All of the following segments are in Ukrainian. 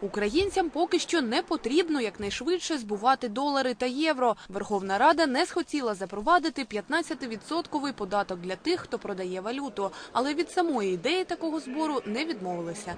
Українцям поки що не потрібно якнайшвидше збувати долари та євро. Верховна Рада не схотіла запровадити 15-відсотковий податок для тих, хто продає валюту, але від самої ідеї такого збору не відмовилися.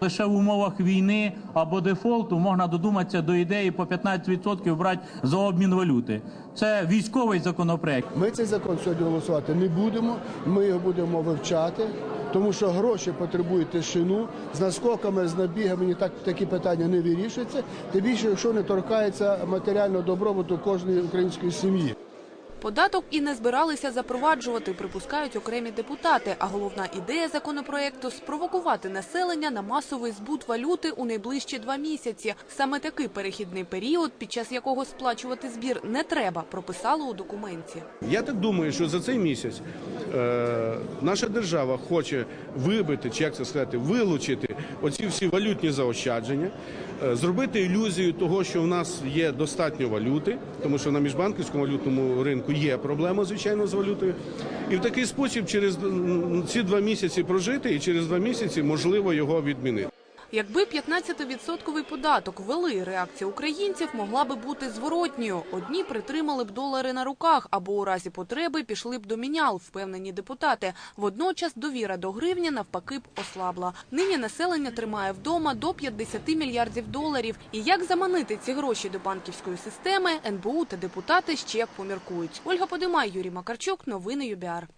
Лише в умовах війни або дефолту можна додуматися до ідеї по 15% брати за обмін валюти. Це військовий законопроект. Ми цей закон сьогодні голосувати не будемо. Ми його будемо вивчати, тому що гроші потребують тишину. З наскоками, з набігами ні так такі питання не вирішуються. Тим більше, якщо не торкається матеріального добробуту кожної української сім'ї. Податок і не збиралися запроваджувати, припускають окремі депутати. А головна ідея законопроекту – спровокувати населення на масовий збут валюти у найближчі два місяці. Саме такий перехідний період, під час якого сплачувати збір не треба, прописали у документі. Я так думаю, що за цей місяць наша держава хоче вибити, чи як це сказати, вилучити оці всі валютні заощадження, е, зробити ілюзію того, що в нас є достатньо валюти, тому що на міжбанківському валютному ринку є проблема, звичайно, з валютою. І в такий спосіб через ці два місяці прожити, і через два місяці можливо його відмінити. Якби 15-відсотковий податок ввели, реакція українців могла би бути зворотньою. Одні притримали б долари на руках або у разі потреби пішли б до мінял, впевнені депутати. Водночас довіра до гривні навпаки б ослабла. Нині населення тримає вдома до 50 мільярдів доларів. І як заманити ці гроші до банківської системи, НБУ та депутати ще поміркують. Ольга Подимай, Юрій Макарчук, новини ЮБІАР.